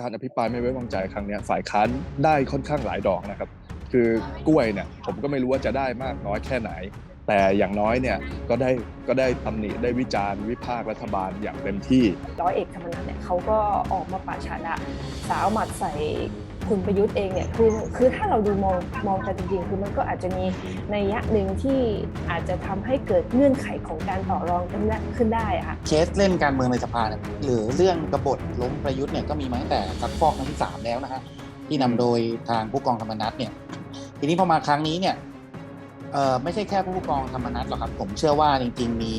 การอภิปรายไม่ไว้วางใจครั้งนี้ฝ่ายค้านได้ค่อนข้างหลายดอกนะครับ คือกล้วยเนี่ยผมก็ไม่รู้ว่าจะได้มากน้อยแค่ไหน แต่อย่างน้อยเนี่ยก็ได้ก็ได้ตำหนิได้วิจารณ์วิพากษ์รัฐบาลอย่างเต็มที่ร้อยเอกธรรมนัฐเนี่ยเขาก็ออกมาปาชาดะสาวหมัดใส่ คุณประยุทธ์เองเนี่ยคือคือถ้าเราดูมองมองกันจริงๆคือมันก็อาจจะมีในยะหนึ่งที่อาจจะทำให้เกิดเงื่อนไขของการต่อรองกันขึ้นได้อะค่ะเคสเล่นการเมืองในสภาเนี่ยหรือเรื่องกบฏล้มประยุทธ์เนี่ยก็มีมาตั้งแต่ซักฟอกครั้งที่สามแล้วนะฮะที่นำโดยทางผู้กองธรรมนัฐเนี่ยทีนี้พอมาครั้งนี้เนี่ยเออไม่ใช่แค่ผู้กองธรรมนัฐหรอกครับ ผมเชื่อว่าจริง ๆ มี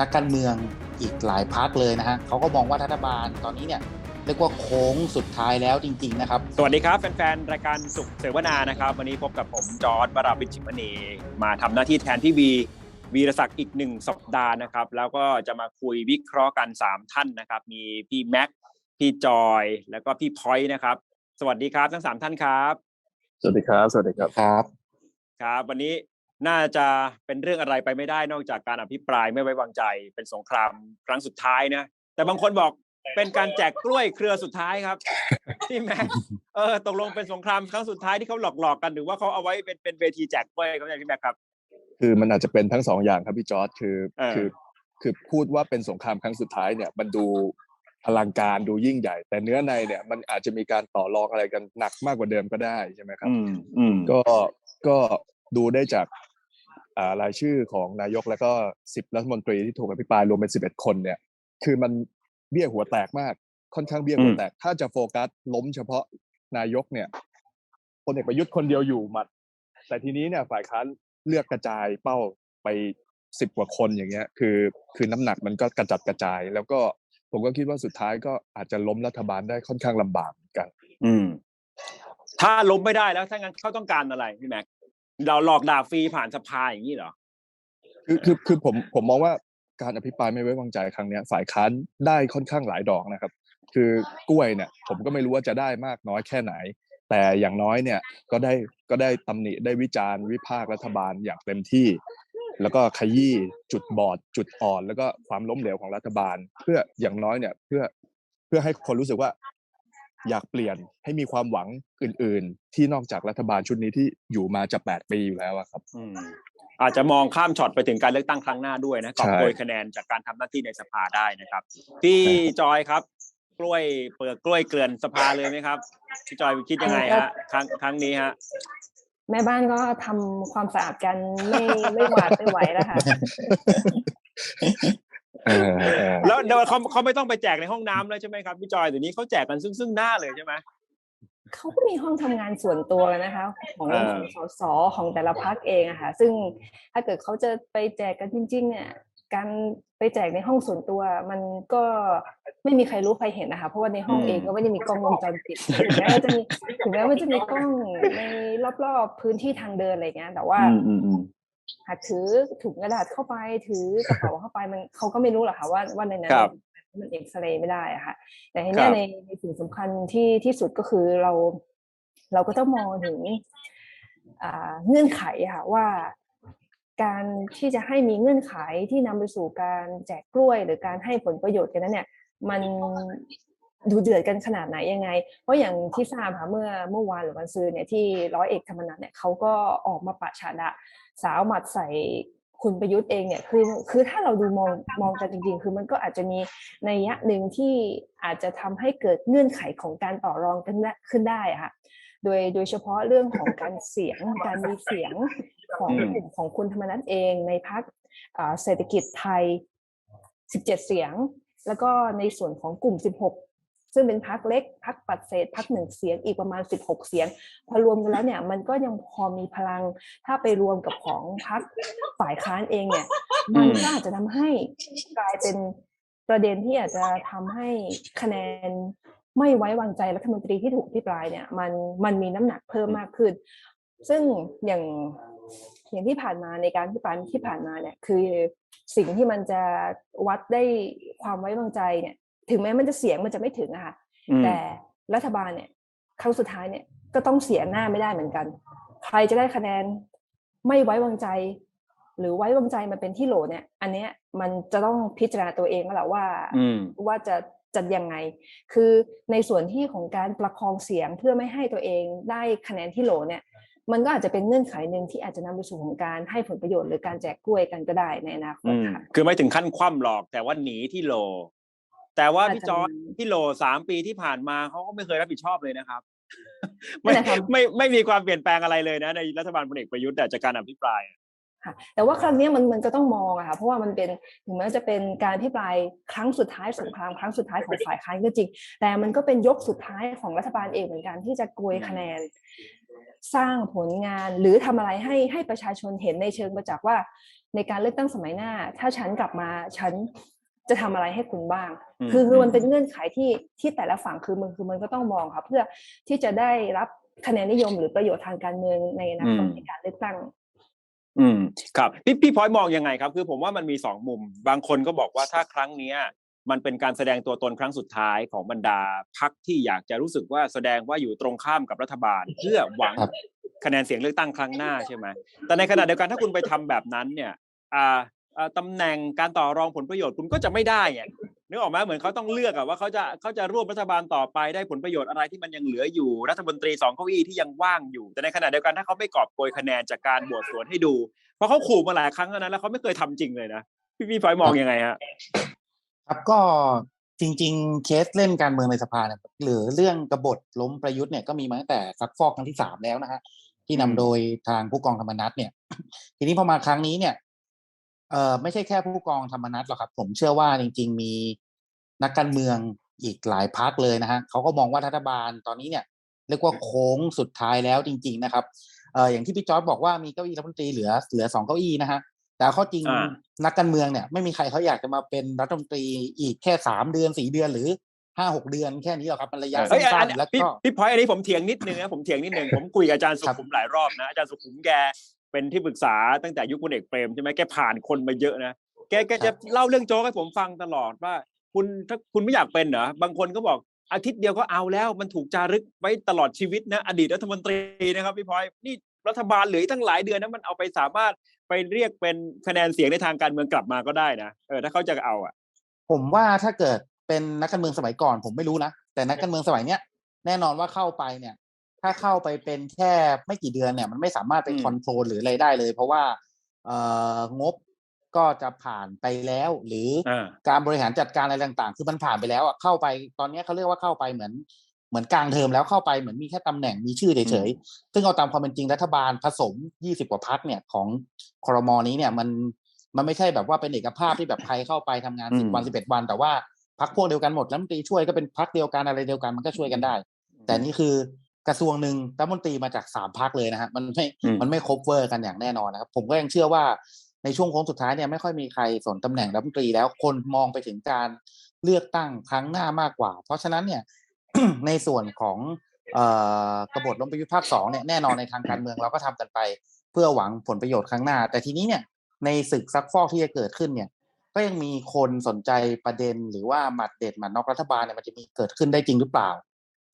นักการเมืองอีกหลายพักเลยนะฮะเขาก็มองว่ารัฐบาลตอนนี้เนี่ย เรียกว่าโค้งสุดท้ายแล้วจริง ๆ นะครับ สวัสดีครับ แฟนๆ รายการสุขเสวนานะครับ วันนี้พบกับผมจอร์ดวราวิชิมณีมาทำหน้าที่แทนพี่วีวีรศักดิ์อีกหนึ่งสัปดาห์นะครับ แล้วก็จะมาคุยวิเคราะห์กัน 3 ท่านนะครับ มีพี่แม็กพี่จอย แล้วก็พี่พอยต์นะครับ สวัสดีครับทั้ง 3 ท่านครับ สวัสดีครับ สวัสดีครับครับ ครับ วันนี้น่าจะเป็นเรื่องอะไรไปไม่ได้นอกจากการอภิปรายไม่ไว้วางใจเป็นสงครามครั้งสุดท้ายนะแต่บางคนบอก เป็นการแจกกล้วยเครือสุดท้ายครับ ที่แม็กเออตกลงเป็นสงครามครั้งสุดท้ายที่เขาหลอกๆกันหรือว่าเขาเอาไว้เป็นเป็นเวทีแจกกล้วยครับเนี่ยพี่แม็กครับ คือมันอาจจะเป็นทั้งสองอย่างครับพี่จอร์ดคือเออคือคือพูดว่าเป็นสงครามครั้งสุดท้ายเนี่ย มันดูอลังการดูยิ่งใหญ่ แต่เนื้อในเนี่ยมันอาจจะมีการต่อรองอะไรกันหนักมากกว่าเดิมก็ได้ใช่ไหมครับอืมอืมก็ก็ดูได้จากอ่ารายชื่อของนายกแล้วก็สิบรัฐมนตรีที่ถูกอภิปรายรวมเป็นสิบเอ็ดคนเนี่ย คือมัน เบี้ยหัวแตกมาก ค่อนข้างเบี้ยหัวแตก ถ้าจะโฟกัสล้มเฉพาะนายกเนี่ยพลเอกประยุทธ์คนเดียวอยู่หมัด แต่ทีนี้เนี่ยฝ่ายค้านเลือกกระจายเป้าไปสิบกว่าคนอย่างเงี้ย คือคือน้ำหนักมันก็กระจัดกระจาย แล้วก็ผมก็คิดว่าสุดท้ายก็อาจจะล้มรัฐบาลได้ค่อนข้างลำบากเหมือนกัน อืม ถ้าล้มไม่ได้แล้วถ้างั้นเขาต้องการอะไรพี่แม็กเราหลอกด่าฟรีผ่านสภาอย่างนี้เหรอคือคือคือผมผมมองว่า การอภิปรายไม่ไว้วางใจครั้งนี้ฝ่ายค้านได้ค่อนข้างหลายดอกนะครับ คือกล้วยเนี่ย ผมก็ไม่รู้ว่าจะได้มากน้อยแค่ไหน แต่อย่างน้อยเนี่ยก็ได้ก็ได้ตำหนิได้วิจารณ์วิพากษ์รัฐบาลอย่างเต็มที่ แล้วก็ขยี้จุดบอด จุดอ่อน แล้วก็ความล้มเหลวของรัฐบาล เพื่ออย่างน้อยเนี่ยเพื่อเพื่อให้คนรู้สึกว่าอยากเปลี่ยนให้มีความหวังอื่น ๆ ที่นอกจากรัฐบาลชุดนี้ที่อยู่มาจะแปดปีอยู่แล้วอะครับ อืมอาจจะมองข้ามช็อตไปถึงการเลือกตั้งครั้งหน้าด้วยนะกอบใช่โกยคะแนนจากการทำหน้าที่ในสภาได้นะครับพี่จอยครับ กล้วยเปลือกกล้วยเกลื่อนสภาเลยไหมครับพี่จอยคิดยังไงฮะครั้งครั้งนี้ฮะแม่บ้านก็ทำความสะอาดกันไม่ไม่หวาดไม่ไหวแล้วค่ะเออเออแล้วเดี๋ยวเขาเขาไม่ต้องไปแจกในห้องน้ำแล้วใช่ไหมครับพี่จอยเดี๋ยวนี้เขาแจกกันซึ่งซึ่งหน้าเลยใช่ไหม เขาก็มีห้องทำงานส่วนตัวนะคะ ของอ่าสสของแต่ละพักเองอะค่ะ ซึ่งถ้าเกิดเขาจะไปแจกกันจริง ๆ เนี่ย การไปแจกในห้องส่วนตัว มันก็ไม่มีใครรู้ใครเห็นนะคะ เพราะว่าในห้องเองก็ไม่ได้มีกล้องวงจรปิดถึงแม้ว่าจะมีถึงแม้ว่าจะมีกล้องในรอบๆพื้นที่ทางเดินอะไรเงี้ยแต่ว่าอืมอืมอืมหากถือถุงกระดาษเข้าไปถือกระเป๋าเข้าไปมันเขาก็ไม่รู้หรอกค่ะว่าว่าในนั้นครับ มันเอ็กซเรย์ไม่ได้อะค่ะ แต่ทีคเนี้รัยบในในสิ่งสำคัญที่ที่สุดก็คือเรา เราก็ต้องมองถึงอ่าเงื่อนไขอะค่ะว่าการที่จะให้มีเงื่อนไขที่นำไปสู่การแจกกล้วย หรือการให้ผลประโยชน์กันนั้นเนี่ย มันดูเดือดกันขนาดไหนยังไง เพราะอย่างที่ทราบค่ะเมื่อเมื่อวานหรือวันซืนเนี่ยที่ร้อยเอกธรรมนัฐเนี่ยเขาก็ออกมาปะฉาดะสาวหมัดใส่ คุณประยุทธ์เองเนี่ยคือคือถ้าเราดูมองมองกันจริง ๆ คือมันก็อาจจะมีในยะหนึ่งที่อาจจะทำให้เกิดเงื่อนไขของการต่อรองกันขึ้นได้อะค่ะโดยโดยเฉพาะเรื่องของการเสียงการมีเสียงของกลุ่มของคุณธรรมนัฐเองในพักเศรษฐกิจไทย 17 เสียง แล้วก็ในส่วนของกลุ่ม 16 ซึ่งเป็นพักเล็กพักปัดเศษพักหนึ่งเสียงอีกประมาณ 16 เสียง พอรวมกันแล้วเนี่ยมันก็ยังพอมีพลังถ้าไปรวมกับของพักฝ่ายค้านเองเนี่ยมันก็อาจจะทำให้กลายเป็นประเด็นที่อาจจะทำให้คะแนนไม่ไว้วางใจรัฐมนตรีที่ถูกพิปรายเนี่ยมันมันมีน้ำหนักเพิ่มมากขึ้น ซึ่งอย่างอย่างที่ผ่านมาในการพิปรายที่ผ่านมาเนี่ย คือสิ่งที่มันจะวัดได้ความไว้วางใจเนี่ย ถึงแม้มันจะเสียงมันจะไม่ถึงอะค่ะอืมแต่รัฐบาลเนี่ยครั้งสุดท้ายเนี่ยก็ต้องเสียหน้าไม่ได้เหมือนกัน ใครจะได้คะแนนไม่ไว้วางใจ หรือไว้วางใจมันเป็นที่โหลเนี่ย อันเนี้ยมันจะต้องพิจารณาตัวเองแล้วแหละว่าอืมว่าจะจะยังไง คือในส่วนที่ของการประคองเสียงเพื่อไม่ให้ตัวเองได้คะแนนที่โหลเนี่ย มันก็อาจจะเป็นเงื่อนไขหนึ่งที่อาจจะนำไปสู่ของการให้ผลประโยชน์หรือการแจกกล้วยกันก็ได้ในอนาคตอืมค่ะคือไม่ถึงขั้นคว่ำหรอกแต่ว่าหนีที่โหล แต่ว่าอาจพี่จะจอร์จมีที่โหลสามปีที่ผ่านมาเขาก็ไม่เคยรับผิดชอบเลยนะครับนั่ไม่นแหละครับไม่ไม่มีความเปลี่ยนแปลงอะไรเลยนะในรัฐบาลพลเอกประยุทธ์แต่จากการอภิปรายค่ะแต่ว่าครั้งเนี้ยมันมันก็ต้องมองอะค่ะเพราะว่ามันเป็นถึงแม้จะเป็นการพิปรายครั้งสุดท้ายสงครามครั้งสุดท้ายของฝ่ายค้านก็จริง แต่มันก็เป็นยกสุดท้ายของรัฐบาลเองเหมือนกันที่จะโกยคะแนน สร้างผลงานหรือทำอะไรให้ให้ประชาชนเห็นในเชิงประจักษ์ว่า ในการเลือกตั้งสมัยหน้า ถ้าฉันกลับมาฉัน จะทำอะไรให้คุณบ้างอืมคือคือมันอืมเป็นเงื่อนไขที่ที่แต่ละฝั่งคือมันคือมันก็ต้องมองค่ะ เพื่อที่จะได้รับคะแนนนิยมหรือประโยชน์ทางการเมืองในอนาคตในการเลือกตั้ง อืม ครับ พี่พี่พลอยมองยังไงครับ คือผมว่ามันมีสองมุม บางคนก็บอกว่าถ้าครั้งเนี้ยมันเป็นการแสดงตัวตนครั้งสุดท้ายของบรรดาพักที่อยากจะรู้สึกว่าแสดงว่าอยู่ตรงข้ามกับรัฐบาล เพื่อหวังครับคะแนนเสียงเลือกตั้งครั้งหน้าใช่ไหมแต่ในขณะเดียวกันถ้าคุณไปทำแบบนั้นเนี่ย อ่า อ่าตำแหน่งการต่อรองผลประโยชน์คุณก็จะไม่ได้ไงนึกออกไหมเหมือนเขาต้องเลือกอะว่าเขาจะเขาจะร่วมรัฐบาลต่อไปได้ผลประโยชน์อะไรที่มันยังเหลืออยู่รัฐมนตรีสองเก้าอี้ที่ยังว่างอยู่ แต่ในขณะเดียวกันถ้าเขาไม่กอบโกยคะแนนจากการบวชสวนให้ดู เพราะเขาขู่มาหลายครั้งแล้วนะแล้วเขาไม่เคยทำจริงเลยนะพี่พี่พลอยมองยังไงฮะครับก็จริง ๆ เคสเล่นการเมืองในสภาเนี่ยหรือเรื่องกบฏล้มประยุทธ์เนี่ยก็มีมาตั้งแต่ซักฟอกครั้งที่สามแล้วนะฮะที่นำโดยทางผู้กองธรรมนัฐเนี่ย ทีนี้พอมาครั้งนี้เนี่ย เอ่อไม่ใช่แค่ผู้กองธรรมนัฐหรอกครับ ผมเชื่อว่าจริง ๆ มีนักการเมืองอีกหลายพักเลยนะฮะเขาก็มองว่ารัฐบาลตอนนี้เนี่ยเรียกว่าโค้งสุดท้ายแล้วจริง ๆ นะครับเอ่ออย่างที่พี่จอร์ดบอกว่ามีเก้าอี้รัฐมนตรีเหลือเหลือสองเก้าอี้นะฮะแต่ข้อจริงอ่านักการเมืองเนี่ย ไม่มีใครเขาอยากจะมาเป็นรัฐมนตรีอีกแค่สามเดือนสี่เดือนหรือห้าหกเดือนแค่นี้หรอกครับมันระยะเอ้ยอัสั้นนนี้ๆแล้วพี่ก็พี่พลอยอันนี้ผมเถียงนิดนึงนะผมเถียงนิดนึงผมคุยกับอาจารย์สุขุมหลายรอบนะอาจารย์สุขุมแก เป็นที่ปรึกษาตั้งแต่ยุคพลเอกเปรมใช่ไหมแกผ่านคนมาเยอะนะแกแกจะเล่าเรื่องโจ๊กให้ผมฟังตลอดว่า คุณถ้าคุณไม่อยากเป็นเหรอบางคนก็บอกอาทิตย์เดียวก็เอาแล้ว มันถูกจารึกไว้ตลอดชีวิตนะอดีตรัฐมนตรีนะครับพี่พลอยนี่รัฐบาลเหลืออีกตั้งหลายเดือนนะมันเอาไปสามารถไปเรียกเป็นคะแนนเสียงในทางการเมืองกลับมาก็ได้นะเออถ้าเขาจะเอาอะ ผมว่าถ้าเกิดเป็นนักการเมืองสมัยก่อน ผมไม่รู้นะแต่นักการเมืองสมัยเนี้ยแน่นอนว่าเข้าไปเนี่ย ถ้าเข้าไปเป็นแค่ไม่กี่เดือนเนี่ย มันไม่สามารถไปอืมคอนโทรลหรืออะไรได้เลย เพราะว่าเอ่องบก็จะผ่านไปแล้ว หรือออ่าการบริหารจัดการอะไรต่างๆ คือมันผ่านไปแล้วอะเข้าไปตอนเนี้ยเขาเรียกว่าเข้าไปเหมือนเหมือนกลางเทอมแล้วเข้าไปเหมือนมีแค่ตำแหน่งมีชื่อเฉยๆซึ่งเอาตามความเป็นจริงรัฐบาลผสม20กว่าพักเนี่ยของครมนี้เนี่ยมันมันไม่ใช่แบบว่าเป็นเอกภาพที่แบบใครเข้าไปทำงานอืมสิบวันสิบเอ็ดวัน แต่ว่าพักพวกเดียวกันหมดรัฐมนตรีช่วยก็เป็นพักเดียวกันอะไรเดียวกันมันก็ช่วยกันได้ แต่นี่คือ กระทรวงหนึ่งรัฐมนตรีมาจากสามพักเลยนะฮะมันไม่อืมมันไม่ครบเวอร์กันอย่างแน่นอนนะครับ ผมก็ยังเชื่อว่าในช่วงโค้งสุดท้ายเนี่ยไม่ค่อยมีใครสนตำแหน่งรัฐมนตรีแล้วคนมองไปถึงการเลือกตั้งครั้งหน้ามากกว่า เพราะฉะนั้นเนี่ยในส่วนของเอ่อกบฏล้มประยุทธ์ภาคสองเนี่ยแน่นอนในทางการเมืองเราก็ทำกันไป เพื่อหวังผลประโยชน์ครั้งหน้า แต่ทีนี้เนี่ยในศึกซักฟอกที่จะเกิดขึ้นเนี่ย ก็ยังมีคนสนใจประเด็นหรือว่าหมัดเด็ดหมัดนอกรัฐบาลเนี่ยมันจะมีเกิดขึ้นได้จริงหรือเปล่า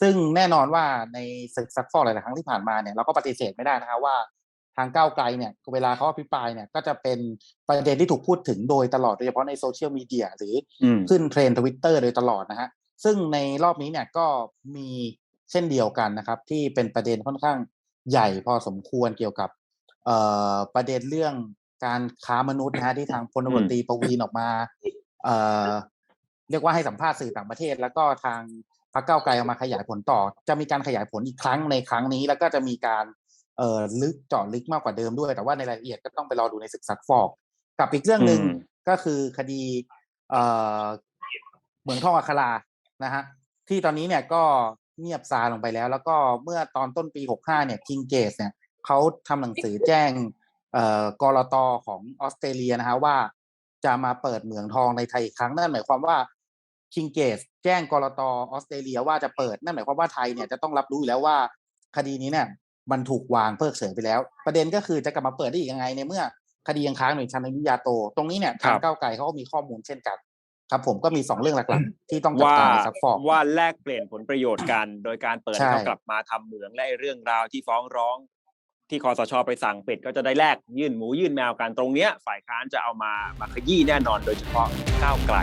ซึ่งแน่นอนว่าในศึกซักฟอกหลาย ๆ ครั้งที่ผ่านมาเนี่ยเราก็ปฏิเสธไม่ได้นะครับว่าทางก้าวไกลเนี่ยเวลาเขาอภิปรายเนี่ยก็จะเป็นประเด็นที่ถูกพูดถึงโดยตลอดโดยเฉพาะในโซเชียลมีเดียหรืออืมขึ้นเทรนทวิตเตอร์ Twitter โดยตลอดนะฮะซึ่งในรอบนี้เนี่ยก็มีเช่นเดียวกันนะครับ ที่เป็นประเด็นค่อนข้างใหญ่พอสมควรเกี่ยวกับเอ่อประเด็นเรื่องการค้ามนุษย์นะฮะที่ทางพลตำรวจตรีประวีนออกมาเอ่อเรียกว่าให้สัมภาษณ์สื่อต่างประเทศ แล้วก็ทาง พรรคก้าวไกลเอามาขยายผลต่อ จะมีการขยายผลอีกครั้งในครั้งนี้ แล้วก็จะมีการเอ่อลึกเจาะลึกมากกว่าเดิมด้วย แต่ว่าในรายละเอียดก็ต้องไปรอดูในศึกซักฟอก กับอีกเรื่องหนึ่งอืมก็คือคดีเอ่อเหมืองทองอัครานะฮะที่ตอนนี้เนี่ยก็เงียบซาลงไปแล้ว แล้วก็เมื่อตอนต้นปี 65 เนี่ยคิงเกสเนี่ยเขาทำหนังสือแจ้งเอ่อกรตของออสเตรเลียนะฮะว่าจะมาเปิดเหมืองทองในไทยอีกครั้งนั่นหมายความว่าคิงเกส แจ้งกรตออสเตรเลียว่าจะเปิดนั่นหมายความว่าไทยเนี่ยจะต้องรับรู้อยู่แล้วว่า คดีนี้เนี่ยมันถูกวางเพิกเฉยไปแล้ว ประเด็นก็คือจะกลับมาเปิดได้อีกยังไงในเมื่อคดียังค้างอยู่ในชั้นอนุญาโต ตรงนี้เนี่ยครัทางบก้าวไกลเขาก็มีข้อมูลเช่นกัน ครับ ผมก็มีสองเรื่องหลักๆที่ต้องจับว่าตาในซักฟอกว่าแลกเปลี่ยนผลประโยชน์กันโดยการเปิดใช่ให้เขากลับมาทำเหมืองและไอ้เรื่องราวที่ฟ้องร้อง ที่คอสชไปสั่งปิดก็จะได้แลกยื่นหมูยื่นแมวกันตรงเนี้ยฝ่ายค้านจะเอามามาขยี้แน่นอนโดยเฉพาะก้าวไกล